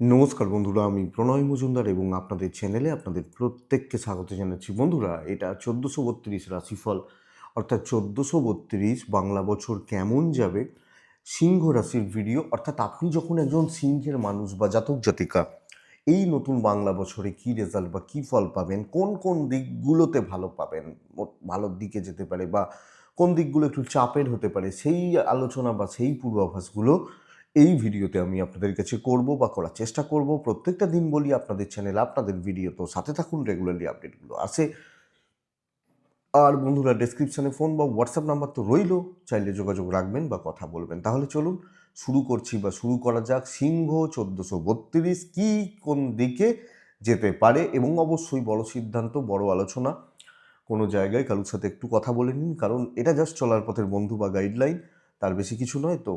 নমস্কার বন্ধুরা, আমি প্রণয় মজুমদার এবং আপনাদের চ্যানেলে আপনাদের প্রত্যেককে স্বাগত জানাচ্ছি। বন্ধুরা, এটা চোদ্দোশো বত্রিশ রাশিফল, অর্থাৎ চোদ্দোশো বত্রিশ বাংলা বছর কেমন যাবে সিংহ রাশির ভিডিও অর্থাৎ আপনি যখন একজন সিংহের মানুষ বা জাতক জাতিকা, এই নতুন বাংলা বছরে কি রেজাল্ট বা কী ফল পাবেন, কোন কোন দিকগুলোতে ভালো পাবেন ভালোর দিকে যেতে পারে বা কোন দিকগুলো একটু চাপের হতে পারে, সেই আলোচনা বা সেই পূর্বাভাসগুলো এই ভিডিওতে আমি আপনাদের কাছে করব বা করার চেষ্টা করব। প্রত্যেকটা দিন বলি আপনাদের চ্যানেল আপনাদের ভিডিও তো সাথে থাকুন রেগুলারলি আপডেটগুলো আসে আর বন্ধুরা ডেসক্রিপশনে ফোন বা হোয়াটসঅ্যাপ নাম্বার তো রইল, চাইলে যোগাযোগ রাখবেন বা কথা বলবেন। তাহলে চলুন শুরু করছি বা শুরু করা যাক। সিংহ চোদ্দোশো বত্রিশ কী কোন দিকে যেতে পারে? এবং অবশ্যই বড় সিদ্ধান্ত, বড় আলোচনা। কোনো জায়গায় কারোর সাথে একটু কথা বলে নিন, কারণ এটা জাস্ট চলার পথের বন্ধু বা গাইডলাইন তার বেশি কিছু নয়, তো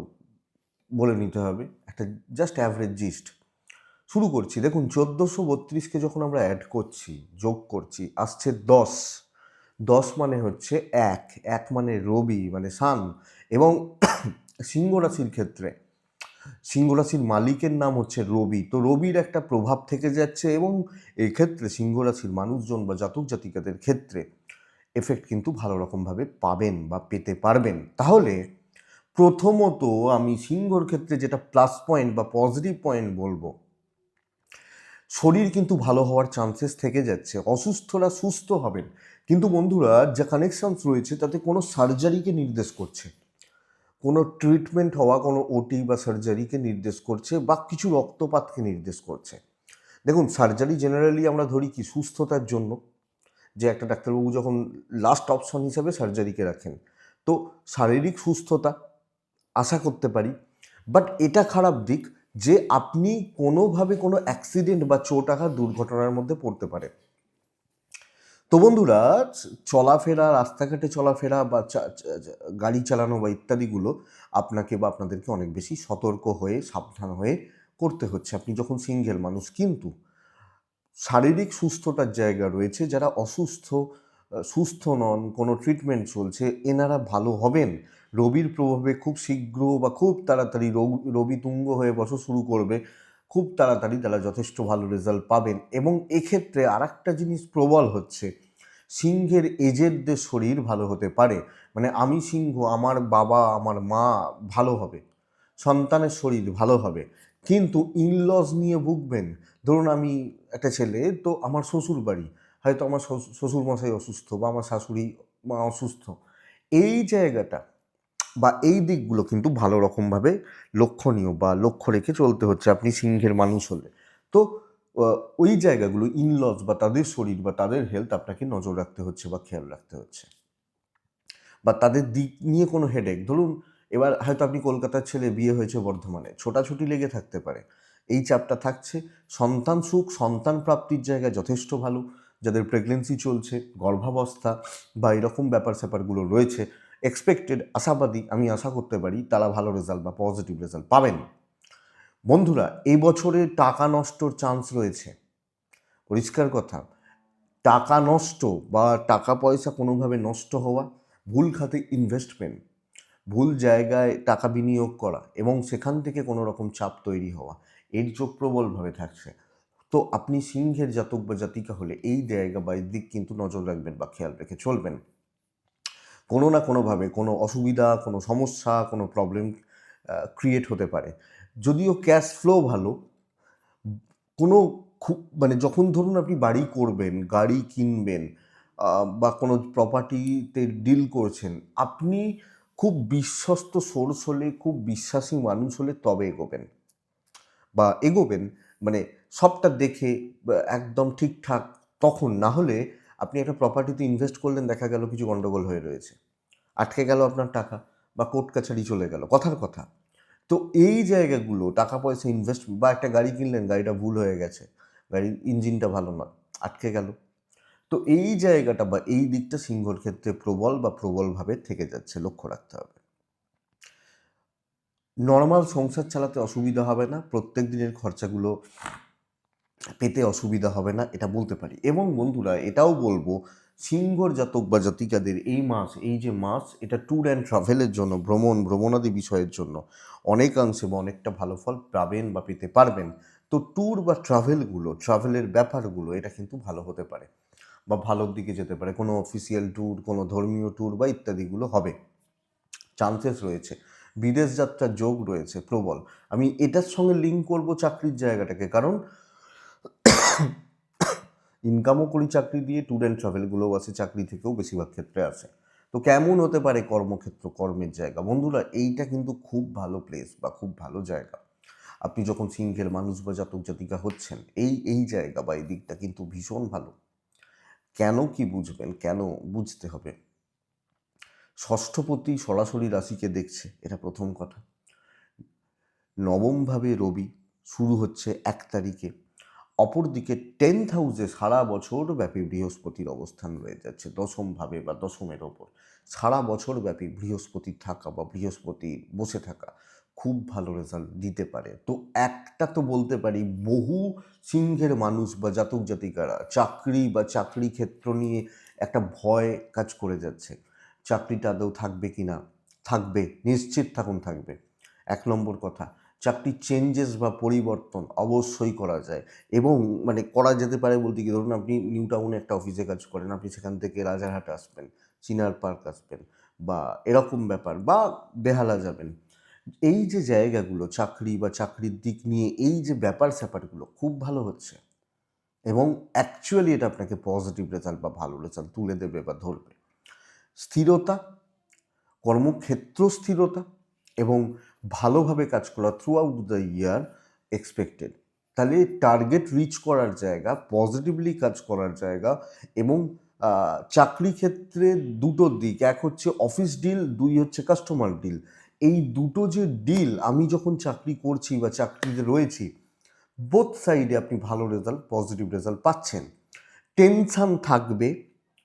বলে নিতে হবে, একটা জাস্ট অ্যাভারেজ জিস্ট শুরু করছি। দেখুন, চোদ্দোশো বত্রিশকে যখন আমরা অ্যাড করছি, যোগ করছি, আসছে দশ। দশ মানে হচ্ছে এক। এক মানে রবি মানে সান এবং সিংহ রাশির ক্ষেত্রে, সিংহ রাশির মালিকের নাম হচ্ছে রবি। তো রবির একটা প্রভাব থেকে যাচ্ছে এবং এই ক্ষেত্রে সিংহ রাশির মানুষজন বা জাতক জাতিকাদের ক্ষেত্রে এফেক্ট কিন্তু ভালো রকমভাবে পাবেন বা পেতে পারবেন। তাহলে প্রথমত আমি সিংহর ক্ষেত্রে যেটা প্লাস পয়েন্ট বা পজিটিভ পয়েন্ট বলব, শরীর কিন্তু ভালো হওয়ার চান্সেস থেকে যাচ্ছে। অসুস্থরা সুস্থ হবেন। কিন্তু বন্ধুরা, যা কানেকশনস রয়েছে, তাতে কোনো সার্জারিকে নির্দেশ করছে। কোনো ট্রিটমেন্ট হওয়া, কোনো ওটি বা সার্জারিকে নির্দেশ করছে বা কিছু রক্তপাতকে নির্দেশ করছে। দেখুন সার্জারি জেনারেলি আমরা ধরি কি, সুস্থতার জন্য। যে একটা ডাক্তারবাবু যখন লাস্ট অপশন হিসাবে সার্জারিকে রাখেন। তো শারীরিক সুস্থতা আশা করতে পারি। বাট এটা খারাপ দিক যে আপনি কোনোভাবে কোনো অ্যাক্সিডেন্ট বা চোট আঘাত দুর্ঘটনার মধ্যে পড়তে পারে। তো বন্ধুরা, চলাফেরা, রাস্তাঘাটে চলাফেরা বা গাড়ি চালানো বা ইত্যাদিগুলো আপনাকে বা আপনাদেরকে অনেক বেশি সতর্ক হয়ে, সাবধান হয়ে করতে হচ্ছে। আপনি যখন সিঙ্গেল মানুষ, কিন্তু শারীরিক সুস্থতার জায়গা রয়েছে। যারা অসুস্থ, সুস্থ নন, কোনো ট্রিটমেন্ট চলছে, এনারা ভালো হবেন। রবির প্রভাবে খুব শীঘ্র বা খুব তাড়াতাড়ি রবি- তুঙ্গ হয়ে বসা শুরু করবে, খুব তাড়াতাড়ি তারা যথেষ্ট ভালো রেজাল্ট পাবেন। এবং এক্ষেত্রে আর একটা জিনিস প্রবল হচ্ছে, সিংহের এজেডদের শরীর ভালো হতে পারে। মানে আমি সিংহ, আমার বাবা, আমার মা ভালো হবে, সন্তানের শরীর ভালো হবে, কিন্তু ইনলস নিয়ে ভুগবেন। ধরুন আমি একটা ছেলে, তো আমার শ্বশুর বাড়ি, হয়তো আমার শ্বশ- শ্বশুর মশাই অসুস্থ বা আমার শাশুড়ি মা অসুস্থ। এই জায়গাটা বা এই দিকগুলো কিন্তু ভালো রকমভাবে লক্ষণীয় বা লক্ষ্য রেখে চলতে হচ্ছে আপনি সিংহের মানুষ হলে। তো ওই জায়গাগুলো ইনলস বা তাদের শরীর বা তাদের হেলথ আপনাকে নজর রাখতে হচ্ছে বা খেয়াল রাখতে হচ্ছে। বা তাদের দিক নিয়ে কোনো হেডেক ধরুন এবার হয়তো আপনি কলকাতার ছেলে বিয়ে হয়েছে বর্ধমানে, ছোটাছুটি লেগে থাকতে পারে। এই চাপটা থাকছে, সন্তান সুখ, সন্তান প্রাপ্তির জায়গায় যথেষ্ট ভালো, যাদের প্রেগনেন্সি চলছে, গর্ভাবস্থা বা এরকম ব্যাপার স্যাপারগুলো রয়েছে এক্সপেক্টেড আশাবাদী আমি আশা করতে পারি তারা ভালো রেজাল্ট বা পজিটিভ রেজাল্ট পাবেন। বন্ধুরা, এই বছরে টাকা নষ্টর চান্স রয়েছে। পরিষ্কার কথা, টাকা নষ্ট বা টাকা পয়সা কোনোভাবে নষ্ট হওয়া ভুল খাতে ইনভেস্টমেন্ট ভুল জায়গায় টাকা বিনিয়োগ করা এবং সেখান থেকে কোনো রকম চাপ তৈরি হওয়া, এর যোগ প্রবলভাবে থাকছে। তো আপনি সিংহের জাতক বা জাতিকা হলে এই জায়গা বা এই দিক কিন্তু নজর রাখবেন বা খেয়াল রেখে চলবেন। কোনো না কোনোভাবে কোনো অসুবিধা, কোনো সমস্যা, কোনো প্রবলেম ক্রিয়েট হতে পারে। যদিও ক্যাশ ফ্লো ভালো, কোনো খুব মানে যখন ধরুন আপনি বাড়ি করবেন, গাড়ি কিনবেন বা কোনো প্রপার্টিতে ডিল করছেন, আপনি খুব বিশ্বস্ত সোর্স হলে, খুব বিশ্বাসী মানুষ হলে তবে এগোবেন। বা এগোবেন মানে সবটা দেখে একদম ঠিকঠাক তখন। না হলে আপনি একটা প্রপার্টিতে ইনভেস্ট করলেন, দেখা গেল কিছু গন্ডগোল হয়ে রয়েছে। আটকে গেল আপনার টাকা বা কোর্ট কাছারি চলে গেল, কথার কথা। তো এই জায়গাগুলো, টাকা পয়সা ইনভেস্ট বা একটা গাড়ি কিনলেন, গাড়িটা ভুল হয়ে গেছে গাড়ির ইঞ্জিনটা ভালো না আটকে গেল। তো এই জায়গাটা বা এই দিকটা সিংহর ক্ষেত্রে প্রবল বা প্রবলভাবে থেকে যাচ্ছে, লক্ষ্য রাখতে হবে। নর্মাল সংসার চালাতে অসুবিধা হবে না, প্রত্যেক দিনের খরচাগুলো পেতে অসুবিধা হবে না, এটা বলতে পারি। এবং বন্ধুরা, এটাও বলব, সিংহর জাতক বা জাতিকাদের এই মাস, এই যে মাস, এটা ট্যুর অ্যান্ড ট্রাভেলের জন্য, ভ্রমণ, ভ্রমণাদি বিষয়ের জন্য অনেকাংশে বা অনেকটা ভালো ফল পাবেন বা পেতে পারবেন। তো ট্যুর বা ট্রাভেলগুলো ট্রাভেলের ব্যাপারগুলো, এটা কিন্তু ভালো হতে পারে বা ভালোর দিকে যেতে পারে। কোনো অফিসিয়াল ট্যুর কোনো ধর্মীয় ট্যুর বা ইত্যাদিগুলো হবে। চান্সেস রয়েছে। বিদেশ যাত্রার যোগ রয়েছে প্রবল। আমি এটার সঙ্গে লিঙ্ক করব চাকরির জায়গাটাকে। কারণ ইনকামও করি চাকরি দিয়ে ট্যুর অ্যান্ড ট্রাভেলগুলোও আছে চাকরি থেকেও বেশিরভাগ ক্ষেত্রে আসে। তো কেমন হতে পারে কর্মক্ষেত্র, কর্মের জায়গা? বন্ধুরা, এইটা কিন্তু খুব ভালো প্লেস বা খুব ভালো জায়গা। আপনি যখন সিংহের মানুষ বা জাতক জাতিকা হচ্ছেন, এই এই জায়গা বা এই দিকটা কিন্তু ভীষণ ভালো। কেন কি বুঝবেন? কেন বুঝতে হবে? ষষ্ঠপতি সরাসরি রাশিকে দেখছে, এটা প্রথম কথা। নবমভাবে রবি, শুরু হচ্ছে এক তারিখে। অপরদিকে টেন্থ হাউসে সারা বছর ব্যাপী বৃহস্পতির অবস্থান রয়ে যাচ্ছে দশমভাবে বা দশমের ওপর। সারা বছর ব্যাপী বৃহস্পতি থাকা বা বৃহস্পতি বসে থাকা খুব ভালো রেজাল্ট দিতে পারে। তো একটা তো বলতে পারি, বহু সিংহের মানুষ বা জাতক জাতিকারা চাকরি বা চাকরি ক্ষেত্র নিয়ে একটা ভয় কাজ করে যাচ্ছে। চাকরিটা আদৌ থাকবে কি না থাকবে, নিশ্চিত থাকুন থাকবে। এক নম্বর কথা চাকরির চেঞ্জেস বা পরিবর্তন অবশ্যই করা যায়। এবং মানে করা যেতে পারে বলতে কি ধরুন আপনি নিউ টাউনে একটা অফিসে কাজ করেন, আপনি সেখান থেকে রাজারহাট আসবেন, চিনার পার্ক আসবেন বা এরকম ব্যাপার বা বেহালা যাবেন। এই যে জায়গাগুলো চাকরি বা চাকরির দিক নিয়ে এই যে ব্যাপার স্যাপারগুলো খুব ভালো হচ্ছে এবং অ্যাকচুয়ালি এটা আপনাকে পজিটিভ রেজাল্ট বা ভালো রেজাল্ট তুলে দেবে বা ধরবে। স্থিরতা, কর্মক্ষেত্র স্থিরতা এবং ভালোভাবে কাজ করা throughout the year expected তাহলে টার্গেট রিচ করার জায়গা পজিটিভলি কাজ করার জায়গা এবং চাকরি ক্ষেত্রে দুটো দিক, এক হচ্ছে অফিস ডিল দুই হচ্ছে কাস্টমার ডিল এই দুটো যে ডিল আমি যখন চাকরি করছি বা চাকরিতে রয়েছি বোথ সাইডে আপনি ভালো রেজাল্ট পজিটিভ রেজাল্ট পাচ্ছেন। টেনশন থাকবে,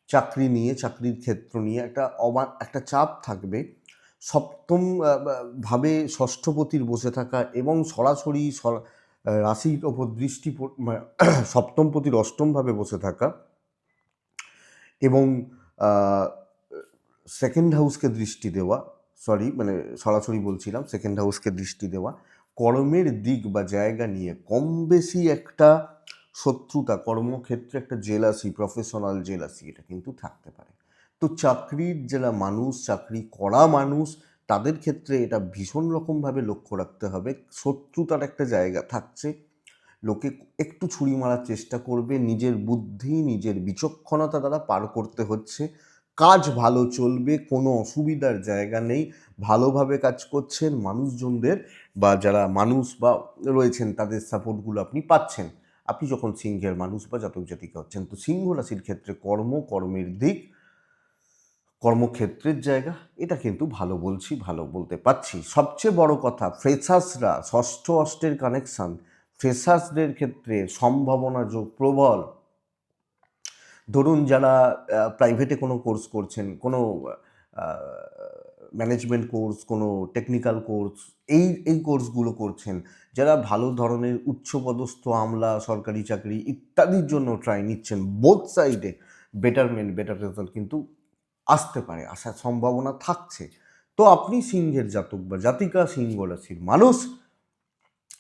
চাকরি নিয়ে, চাকরির ক্ষেত্র নিয়ে একটা অবা, একটা চাপ থাকবে। সপ্তম ভাবে ষষ্ঠপতির বসে থাকা এবং সরাসরি রাশির ওপর দৃষ্টি সপ্তম পতির অষ্টমভাবে বসে থাকা এবং সেকেন্ড হাউসকে দৃষ্টি দেওয়া সরি মানে সরাসরি বলছিলাম সেকেন্ড হাউসকে দৃষ্টি দেওয়া, কর্মের দিক বা জায়গা নিয়ে কম বেশি একটা শত্রুতা, কর্মক্ষেত্রে একটা জেলাসি প্রফেশনাল জেলাসি এটা কিন্তু থাকতে পারে। তো চাকরির যারা মানুষ, চাকরি করা মানুষ, তাদের ক্ষেত্রে এটা ভীষণ রকমভাবে লক্ষ্য রাখতে হবে। শত্রুতার একটা জায়গা থাকছে। লোকে একটু ছুরি মারার চেষ্টা করবে। নিজের বুদ্ধি, নিজের বিচক্ষণতা দ্বারা পার করতে হচ্ছে। কাজ ভালো চলবে, কোনো অসুবিধার জায়গা নেই। ভালোভাবে কাজ করছেন মানুষজনদের বা যারা মানুষ বা রয়েছেন, তাদের সাপোর্টগুলো আপনি পাচ্ছেন। আপনি যখন সিংহের মানুষ বা জাতক জাতিকা হচ্ছেন, তো সিংহ রাশির ক্ষেত্রে কর্ম, কর্মের দিক কর্মক্ষেত্রের জায়গা, এটা কিন্তু ভালো বলছি, ভালো বলতে পারছি। সবচেয়ে বড় কথা, ফ্রেশার্সরা ষষ্ঠ অষ্টের কানেকশান, ফ্রেশার্সদের ক্ষেত্রে সম্ভাবনা যোগ প্রবল। ধরুন যারা প্রাইভেটে কোনো কোর্স করছেন, কোনো ম্যানেজমেন্ট কোর্স কোনো টেকনিক্যাল কোর্স এই এই কোর্সগুলো করছেন, যারা ভালো ধরনের উচ্চপদস্থ আমলা, সরকারি চাকরি ইত্যাদির জন্য ট্রাই নিচ্ছেন বোথ সাইডে বেটারমেন্ট বেটার রেজাল্ট কিন্তু আসতে পারে, আসার সম্ভাবনা থাকছে। তো আপনি সিংহের জাতক বা জাতিকা, সিংহ রাশির মানুষ,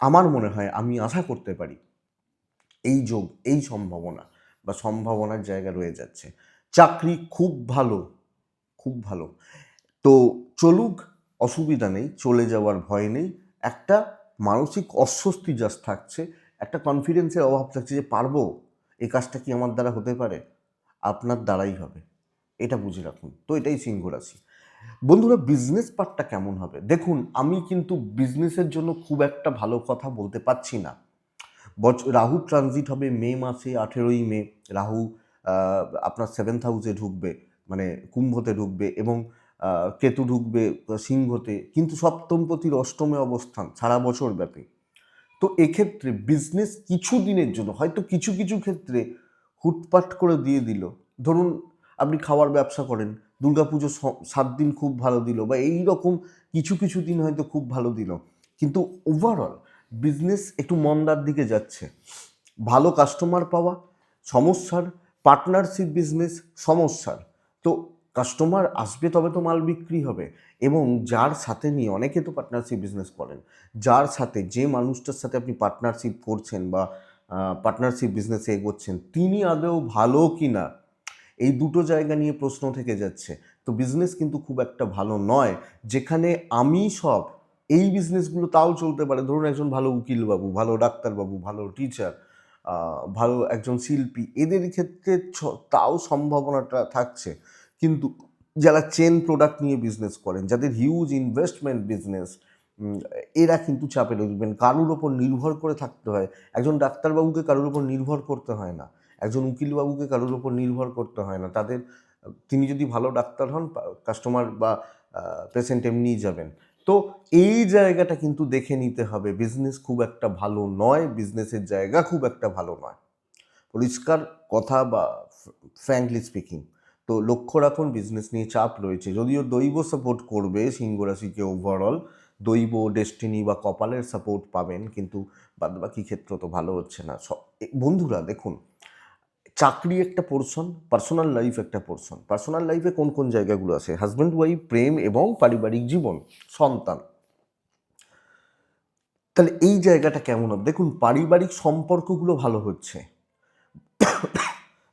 আমার মনে হয় আমি আশা করতে পারি এই যোগ, এই সম্ভাবনা বা সম্ভাবনার জায়গা রয়ে যাচ্ছে। চাকরি খুব ভালো খুব ভালো। তো চলুক, অসুবিধা নেই, চলে যাওয়ার ভয় নেই। একটা মানসিক অস্বস্তি জাস্ট থাকছে, একটা কনফিডেন্সের অভাব থাকছে যে পারব? এই কাজটা কি আমার দ্বারা হতে পারে? আপনার দ্বারাই হবে। এটা বুঝে রাখুন। তো এটাই সিংহ রাশি। বন্ধুরা বিজনেস পার্টটা কেমন হবে? দেখুন, আমি কিন্তু বিজনেসের জন্য খুব একটা ভালো কথা বলতে পারছি না। রাহু ট্রানজিট হবে মে মাসে, আঠেরোই মে। রাহু আপনার সেভেন্থ হাউসে ঢুকবে মানে কুম্ভতে ঢুকবে এবং কেতু ঢুকবে সিংহতে। কিন্তু সপ্তমপতির অষ্টমে অবস্থান, সারা বছর ব্যাপী। তো এক্ষেত্রে বিজনেস কিছু দিনের জন্য, হয়তো কিছু কিছু ক্ষেত্রে হুটপাট করে দিয়ে দিল। ধরুন আপনি খাওয়ার ব্যবসা করেন, দুর্গাপুজো সাত দিন খুব ভালো দিল বা এই রকম কিছু কিছু দিন হয়তো খুব ভালো দিল। কিন্তু ওভারঅল বিজনেস একটু মন্দার দিকে যাচ্ছে। ভালো কাস্টমার পাওয়া, সমস্যার পার্টনারশিপ বিজনেস সমস্যার। তো কাস্টমার আসবে তবে তো মাল বিক্রি হবে এবং যার সাথে নিয়ে অনেকে তো পার্টনারশিপ বিজনেস করেন, যার সাথে যে মানুষটার সাথে আপনি পার্টনারশিপ করছেন বা পার্টনারশিপ বিজনেসে এগোচ্ছেন, তিনি আদৌ ভালো কি না এই দুটো জায়গা নিয়ে প্রশ্ন থেকে যাচ্ছে। তো বিজনেস কিন্তু খুব একটা ভালো নয়। যেখানে আমি সব, এই বিজনেসগুলো তাও চলতে পারে। ধরুন একজন ভালো উকিলবাবু, ভালো ডাক্তারবাবু, ভালো টিচার ভালো একজন শিল্পী, এদের ক্ষেত্রে তাও সম্ভাবনাটা থাকছে। কিন্তু যারা চেন প্রোডাক্ট নিয়ে বিজনেস করেন, যাদের হিউজ ইনভেস্টমেন্ট বিজনেস এরা কিন্তু চাপে রইবেন কারুর ওপর নির্ভর করে থাকতে হয়। একজন ডাক্তারবাবুকে কারুর ওপর নির্ভর করতে হয় না। একজন উকিলবাবুকে কারোর ওপর নির্ভর করতে হয় না। তাদের, তিনি যদি ভালো ডাক্তার হন কাস্টমার বা পেশেন্ট এমনিই যাবেন। তো এই জায়গাটা কিন্তু দেখে নিতে হবে বিজনেস খুব একটা ভালো নয় বিজনেসের জায়গা খুব একটা ভালো নয়। পরিষ্কার কথা বা ফ্র্যাঙ্কলি স্পিকিং তো লক্ষ্য রাখুন বিজনেস নিয়ে চাপ রয়েছে। যদিও দৈব সাপোর্ট করবে সিংহ রাশিকে ওভারঅল দৈব ডেস্টিনি বা কপালের সাপোর্ট পাবেন, কিন্তু বাদবাকি ক্ষেত্র তো ভালো হচ্ছে না। সব বন্ধুরা, দেখুন চাকরি একটা পোর্শন পার্সোনাল লাইফ একটা পোর্শন পার্সোনাল লাইফে কোন কোন জায়গাগুলো আছে? হাজব্যান্ড ওয়াইফ প্রেম এবং পারিবারিক জীবন, সন্তান। তাহলে এই জায়গাটা কেমন হবে? দেখুন, পারিবারিক সম্পর্কগুলো ভালো হচ্ছে।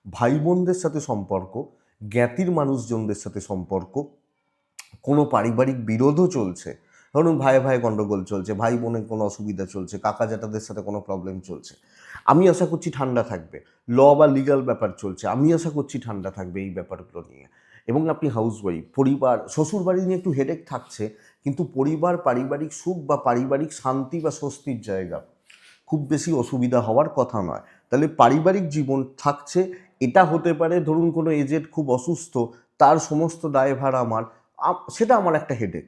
ভাই বোনদের সাথে সম্পর্ক, জ্ঞাতির মানুষজনদের সাথে সম্পর্ক, কোনো পারিবারিক বিরোধও চলছে। ধরুন ভাই ভাই গণ্ডগোল চলছে ভাই বোনের কোনো অসুবিধা চলছে কাকা জ্যাঠাদের সাথে কোনো প্রবলেম চলছে। আমি আশা করছি ঠান্ডা থাকবে। ল বা লিগাল ব্যাপার চলছে, আমি আশা করছি ঠান্ডা থাকবে এই ব্যাপারগুলো নিয়ে। এবং আপনি হাউস ওয়াইফ পরিবার, শ্বশুরবাড়ি নিয়ে একটু হেডেক থাকছে, কিন্তু পরিবার, পারিবারিক সুখ বা পারিবারিক শান্তি বা স্বস্তির জায়গা। খুব বেশি অসুবিধা হওয়ার কথা নয়। তাহলে পারিবারিক জীবন থাকছে, এটা হতে পারে ধরুন কোনো এজেড খুব অসুস্থ, তার সমস্ত দায়ভার আমার সেটা আমার একটা হেডেক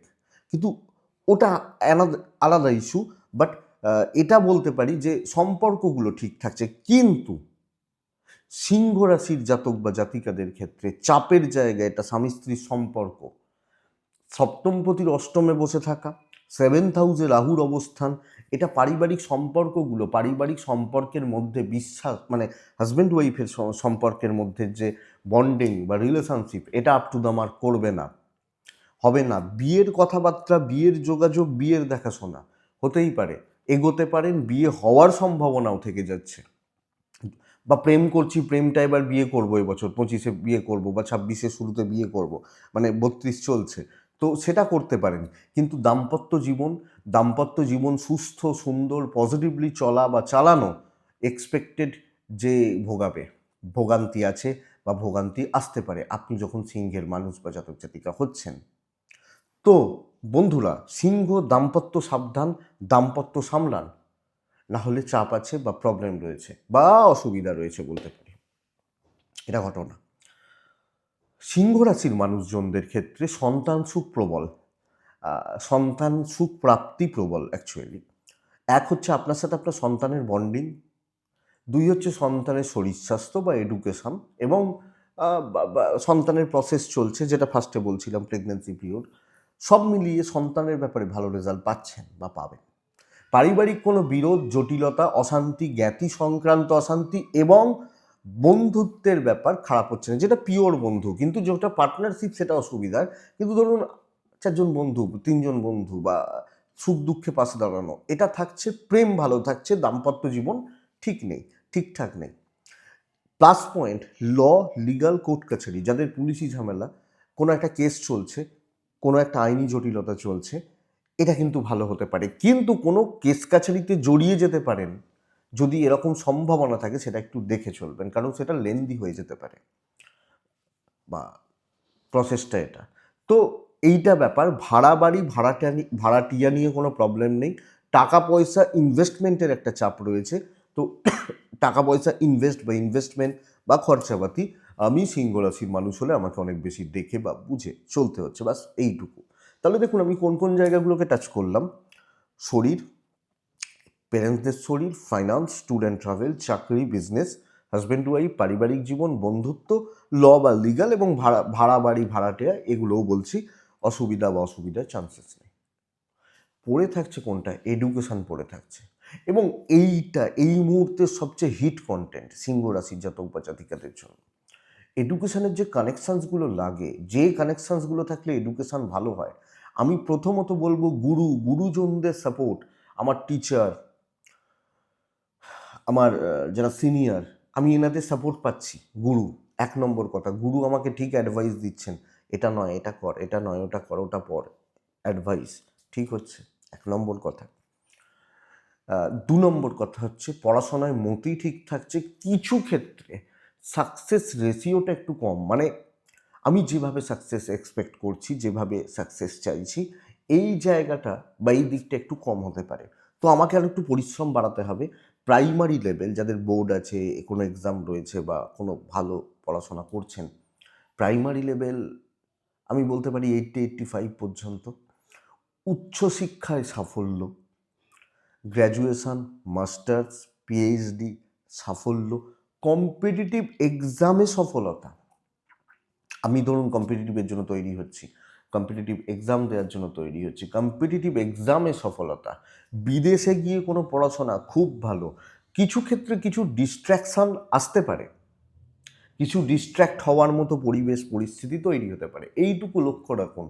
কিন্তু ওটা আলাদা ইস্যু বাট এটা বলতে পারি যে সম্পর্কগুলো ঠিক থাকছে। কিন্তু সিংহ রাশির জাতক বা জাতিকাদের ক্ষেত্রে চাপের জায়গায় এটা স্বামী স্ত্রীর সম্পর্ক। সপ্তমপতির অষ্টমে বসে থাকা সেভেন্থ হাউসে রাহুর অবস্থান, এটা পারিবারিক সম্পর্কগুলো, পারিবারিক সম্পর্কের মধ্যে বিশ্বাস মানে হাজব্যান্ড ওয়াইফের সম্পর্কের মধ্যে যে বন্ডিং বা রিলেশনশিপ এটা আপ টু দ্য মার্ক করবে না। হবে না। বিয়ের কথাবার্তা, বিয়ের যোগাযোগ, বিয়ের দেখাশোনা, হতেই পারে। এগোতে পারেন, বিয়ে হওয়ার সম্ভাবনাও থেকে যাচ্ছে। বা প্রেম করছি, প্রেমটা এবার বিয়ে করব এবছর, পঁচিশে বিয়ে করব বা ছাব্বিশে শুরুতে বিয়ে করব মানে বত্রিশ চলছে। তো সেটা করতে পারেন। কিন্তু দাম্পত্য জীবন দাম্পত্য জীবন সুস্থ, সুন্দর পজিটিভলি চলা বা চালানো এক্সপেক্টেড যে ভোগাবে, ভোগান্তি আছে বা ভোগান্তি আসতে পারে। আপনি যখন সিংহের মানুষ বা জাতক জাতিকা হচ্ছেন। তো বন্ধুরা, সিংহ দাম্পত্য সাবধান, দাম্পত্য সামলান। না হলে চাপ আছে বা প্রবলেম রয়েছে বা অসুবিধা রয়েছে বলতে পারি। এটা ঘটনা। সিংহ রাশির মানুষজনদের ক্ষেত্রে সন্তান সুখ প্রবল। সন্তান সুখ প্রাপ্তি প্রবল অ্যাকচুয়ালি এক হচ্ছে আপনার সাথে আপনার সন্তানের বন্ডিং দুই হচ্ছে সন্তানের শরীর স্বাস্থ্য বা এডুকেশন এবং সন্তানের প্রসেস চলছে যেটা ফার্স্টে বলছিলাম প্রেগনেন্সি পিরিয়ড সব মিলিয়ে সন্তানের ব্যাপারে ভালো রেজাল্ট পাচ্ছেন বা পাবেন। পারিবারিক কোনো বিরোধ, জটিলতা, অশান্তি, জ্ঞাতি সংক্রান্ত অশান্তি এবং বন্ধুত্বের ব্যাপার খারাপ হচ্ছে না, যেটা পিওর বন্ধু। কিন্তু যেটা পার্টনারশিপ, সেটা অসুবিধার। কিন্তু ধরুন, চারজন বন্ধু, তিনজন বন্ধু বা সুখ দুঃখে পাশে দাঁড়ানো, এটা থাকছে, প্রেম ভালো থাকছে, দাম্পত্য জীবন ঠিক নেই, ঠিকঠাক নেই। প্লাস পয়েন্ট, ল লিগাল কোর্ট কাছারি যাদের পুলিশি ঝামেলা, কোনো একটা কেস চলছে কোনো একটা আইনি জটিলতা চলছে, এটা কিন্তু ভালো হতে পারে। কিন্তু কোনো কেস কাছারিতে জড়িয়ে যেতে পারেন, যদি এরকম সম্ভাবনা থাকে, সেটা একটু দেখে চলবেন, কারণ সেটা লেন্দি হয়ে যেতে পারে। বা প্রসেসটা এটা। তো এইটা ব্যাপার, ভাড়া বাড়ি ভাড়াটা ভাড়াটিয়া নিয়ে কোনো প্রবলেম নেই। টাকা পয়সা ইনভেস্টমেন্টের একটা চাপ রয়েছে। তো টাকা পয়সা ইনভেস্ট বা ইনভেস্টমেন্ট বা খরচাপাতি আমি সিংহ রাশির মানুষ হলে আমাকে অনেক বেশি দেখে বা বুঝে চলতে হচ্ছে বাস এইটুকু। তাহলে দেখুন, আমি কোন কোন জায়গাগুলোকে টাচ করলাম? শরীর প্যারেন্টসদের শরীর ফাইন্যান্স ট্যুর অ্যান্ড ট্রাভেল চাকরি বিজনেস হাজব্যান্ড ওয়াইফ পারিবারিক জীবন, বন্ধুত্ব ল বা লিগাল এবং ভাড়া ভাড়া বাড়ি ভাড়াটেয়া এগুলোও বলছি, অসুবিধা বা অসুবিধার চান্সেস নেই। পড়ে থাকছে কোনটা? এডুকেশন পড়ে থাকছে। এবং এইটা, এই মুহূর্তের সবচেয়ে হিট কন্টেন্ট সিংহ রাশির জাতক বা জাতিকাদের জন্য। এডুকেশনের যে কানেকশানসগুলো লাগে, যে কানেকশানসগুলো থাকলে এডুকেশান ভালো হয়। আমি প্রথমত বলব গুরু, গুরুজনদের সাপোর্ট আমার টিচার আমার যারা সিনিয়র আমি এনাদের সাপোর্ট পাচ্ছি, গুরু, এক নম্বর কথা। গুরু আমাকে ঠিক অ্যাডভাইস দিচ্ছেন, এটা নয়, এটা কর, এটা নয়, ওটা কর, ওটা পর অ্যাডভাইস ঠিক হচ্ছে, এক নম্বর কথা। দু নম্বর কথা হচ্ছে, পড়াশোনায় মতি ঠিক থাকছে, কিছু ক্ষেত্রে সাকসেস রেশিওটা একটু কম। মানে আমি যেভাবে সাকসেস এক্সপেক্ট করছি, যেভাবে সাকসেস চাইছি, এই জায়গাটা বা এই দিকটা একটু কম হতে পারে। তো আমাকে আর একটু পরিশ্রম বাড়াতে হবে। প্রাইমারি লেভেল যাদের বোর্ড আছে কোনো এক্সাম রয়েছে বা কোনো ভালো পড়াশোনা করছেন প্রাইমারি লেভেল আমি বলতে পারি এইটটি এইটটি ফাইভ পর্যন্ত উচ্চশিক্ষায় সাফল্য গ্র্যাজুয়েশন মাস্টার্স পিএইচডি সাফল্য কম্পিটিটিভ এক্সামে সফলতা। আমি ধরুন কম্পিটিটিভের জন্য তৈরি হচ্ছি। কম্পিটিটিভ এক্সাম দেওয়ার জন্য তৈরি হচ্ছি। কম্পিটিটিভ এক্সামে সফলতা। বিদেশে গিয়ে কোনো পড়াশোনা খুব ভালো। কিছু ক্ষেত্রে কিছু ডিস্ট্র্যাকশান আসতে পারে। কিছু ডিস্ট্র্যাক্ট হওয়ার মতো পরিবেশ, পরিস্থিতি তৈরি হতে পারে। এইটুকু লক্ষ্য রাখুন।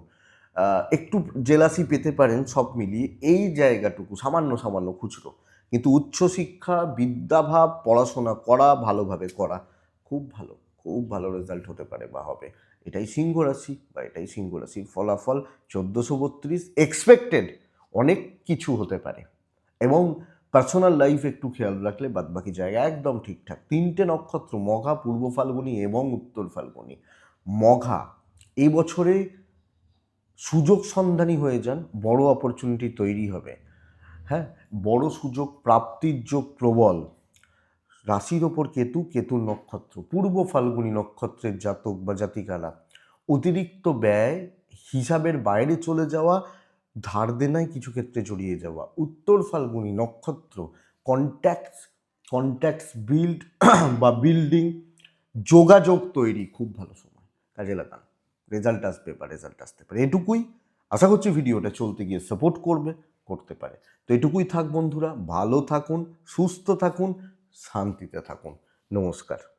একটু জেলাসি পেতে পারেন সব মিলিয়ে। এই জায়গাটুকু সামান্য সামান্য খুচরো। কিন্তু উচ্চশিক্ষা বিদ্যাভাব, পড়াশোনা করা, ভালোভাবে করা, খুব ভালো খুব ভালো রেজাল্ট হতে পারে বা হবে। এটাই সিংহ রাশি বা এটাই সিংহ রাশির ফলাফল। চোদ্দোশো বত্রিশ এক্সপেক্টেড অনেক কিছু হতে পারে এবং পার্সোনাল লাইফ একটু খেয়াল রাখলে বাদবাকি জায়গা একদম ঠিকঠাক। তিনটে নক্ষত্র, মঘা, পূর্ব ফাল্গুনি এবং উত্তর ফাল্গুনি। মঘা এই বছরে সুযোগ সন্ধানী হয়ে যান, বড় অপরচুনিটি তৈরি হবে। হ্যাঁ বড় সুযোগ, প্রাপ্তির যোগ প্রবল। রাশির ওপর কেতু, কেতুর নক্ষত্র, পূর্ব ফাল্গুনী নক্ষত্রের জাতক বা জাতিকারা। অতিরিক্ত ব্যয়, হিসাবের বাইরে চলে যাওয়া, ধার দেনায় কিছু ক্ষেত্রে জড়িয়ে যাওয়া। উত্তর ফাল্গুনী নক্ষত্র কন্ট্যাক্টস কন্ট্যাক্টস বিল্ড বা বিল্ডিং যোগাযোগ তৈরি, খুব ভালো সময়। কাজে লাগান। রেজাল্ট আসবে বা রেজাল্ট আসতে পারে। এটুকুই। আশা করছি ভিডিওটা চলতে গিয়ে সাপোর্ট করবে। করতে পারে। তো এটুকুই থাক বন্ধুরা ভালো থাকুন সুস্থ থাকুন শান্তিতে থাকুন। নমস্কার।